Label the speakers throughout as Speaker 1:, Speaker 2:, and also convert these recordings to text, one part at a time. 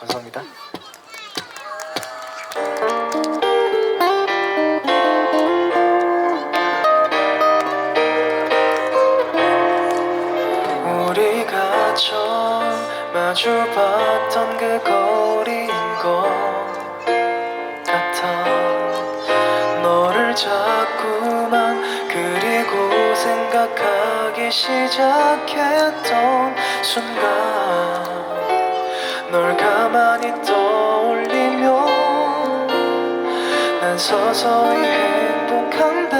Speaker 1: 감사합니다. 우리가 처음 마주봤던 그 거리인 것 같아 너를 자꾸만 그리고 생각하기 시작했던 순간 널 가만히 떠올리며 난 서서히 행복한데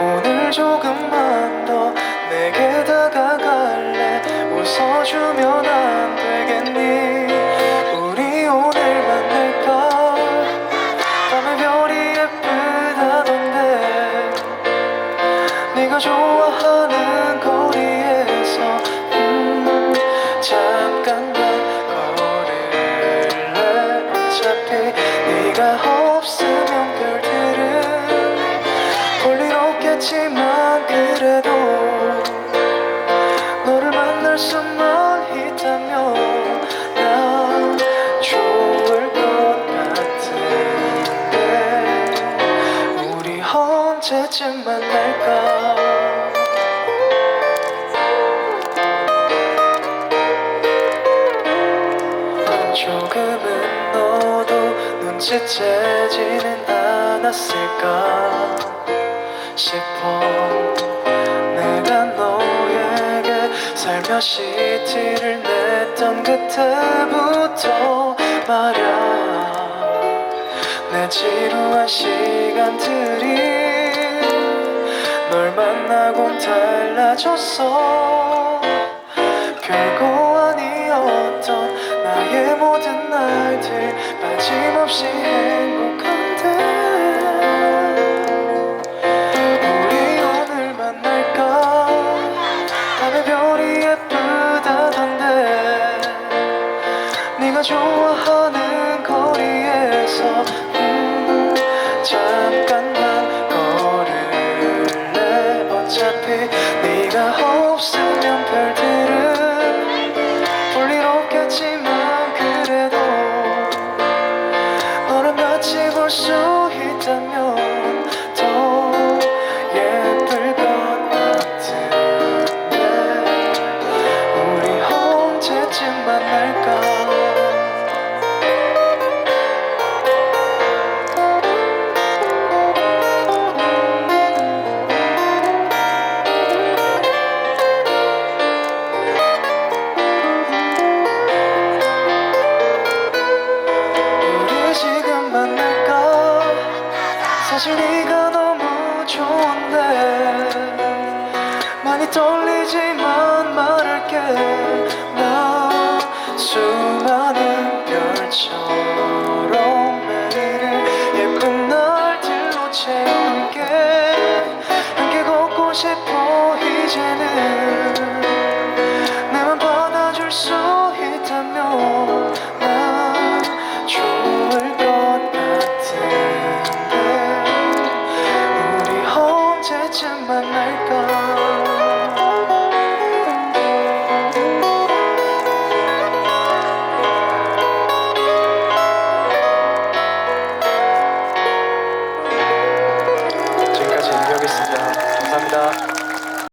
Speaker 1: 오늘 조금만 더 내게 다가갈래? 웃어주면 안 되겠니? 우리 오늘 만날까? 밤의 별이 예쁘다던데 네가 좋아하는 없으면 별들은 볼일 없겠지만 그래도 너를 만날 수만 있다면 난 좋을 것 같은데 우리 언제쯤 만날까 눈치채지는 않았을까 싶어. 내가 너에게 살며시 티를 냈던 그때부터 말야. 내 지루한 시간들이 널 만나곤 달라졌어. 별거 빠짐없이 행복한데 우리 오늘 만날까? 밤의 별이 예쁘다던데 네가 좋아하는 같 사실 네가 너무 좋은데 많이 떨리지만 말할게. 나 수많은 별처럼 매일을 예쁜 날들로 채울게. 함께 걷고 싶어 이제는. 감사합니다.